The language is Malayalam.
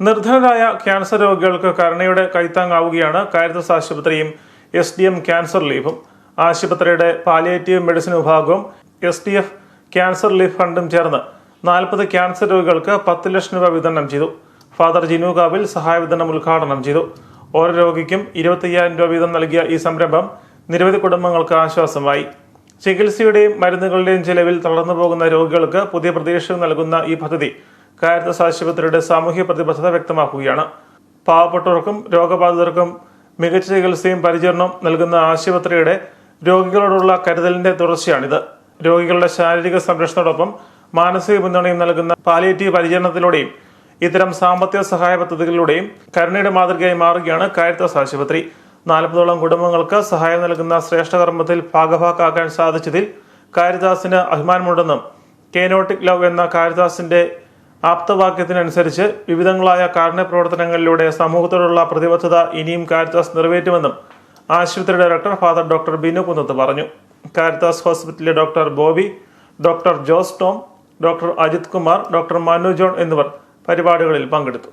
നിർധനരായ ക്യാൻസർ രോഗികൾക്ക് കരുണയുടെ കൈത്താങ്ങാവുകയാണ് കാരിതസ് ആശുപത്രിയും എസ് ഡി എം ക്യാൻസർ ലീഫും. ആശുപത്രിയുടെ പാലിയേറ്റീവ് മെഡിസിൻ വിഭാഗവും S D F cancer leaf ഫണ്ടും ചേർന്ന് നാൽപ്പത് ക്യാൻസർ രോഗികൾക്ക് പത്ത് ലക്ഷം രൂപ വിതരണം ചെയ്തു. ഫാദർ ജിനൂകാവിൽ സഹായ വിതരണം ഉദ്ഘാടനം ചെയ്തു. ഓരോ രോഗിക്കും ഇരുപത്തയ്യായിരം രൂപ വീതം നൽകിയ ഈ സംരംഭം നിരവധി കുടുംബങ്ങൾക്ക് ആശ്വാസമായി. ചികിത്സയുടെയും മരുന്നുകളുടെയും ചെലവിൽ തളർന്നു പോകുന്ന രോഗികൾക്ക് പുതിയ പ്രതീക്ഷ നൽകുന്ന ഈ പദ്ധതി കാരിത്താസ് ആശുപത്രിയുടെ സാമൂഹ്യ പ്രതിബദ്ധത വ്യക്തമാക്കുകയാണ്. പാവപ്പെട്ടവർക്കും രോഗബാധിതർക്കും മികച്ച ചികിത്സയും പരിചരണവും നൽകുന്ന ആശുപത്രിയുടെ രോഗികളോടുള്ള കരുതലിന്റെ തുടർച്ചയാണിത്. രോഗികളുടെ ശാരീരിക സംരക്ഷണത്തോടൊപ്പം മാനസിക പിന്തുണയും നൽകുന്ന പാലിയേറ്റീവ് പരിചരണത്തിലൂടെയും ഇത്തരം സാമ്പത്തിക സഹായ പദ്ധതികളിലൂടെയും കരുണയുടെ മാതൃകയായി മാറുകയാണ് കാരിത്താസ് ആശുപത്രി. നാൽപ്പതോളം കുടുംബങ്ങൾക്ക് സഹായം നൽകുന്ന ശ്രേഷ്ഠകർമ്മത്തിൽ ഭാഗഭാക്കാക്കാൻ സാധിച്ചതിൽ കാരിദാസിന് അഭിമാനമുണ്ടെന്നും കേനോട്ടിക് ലവ് എന്ന കാരിദാസിന്റെ ആപ്തവാക്യത്തിനനുസരിച്ച് വിവിധങ്ങളായ കാരുണ്യ പ്രവർത്തനങ്ങളിലൂടെ സമൂഹത്തോടുള്ള പ്രതിബദ്ധത ഇനിയും കാരിത്താസ് നിറവേറ്റുമെന്നും ആശുപത്രി director father doctor Binu Kunnath പറഞ്ഞു. കാരിത്താസ് ഹോസ്പിറ്റലിലെ doctor Bobby doctor Jose Tom doctor Ajith Kumar doctor Manu John എന്നിവർ പരിപാടികളിൽ പങ്കെടുത്തു.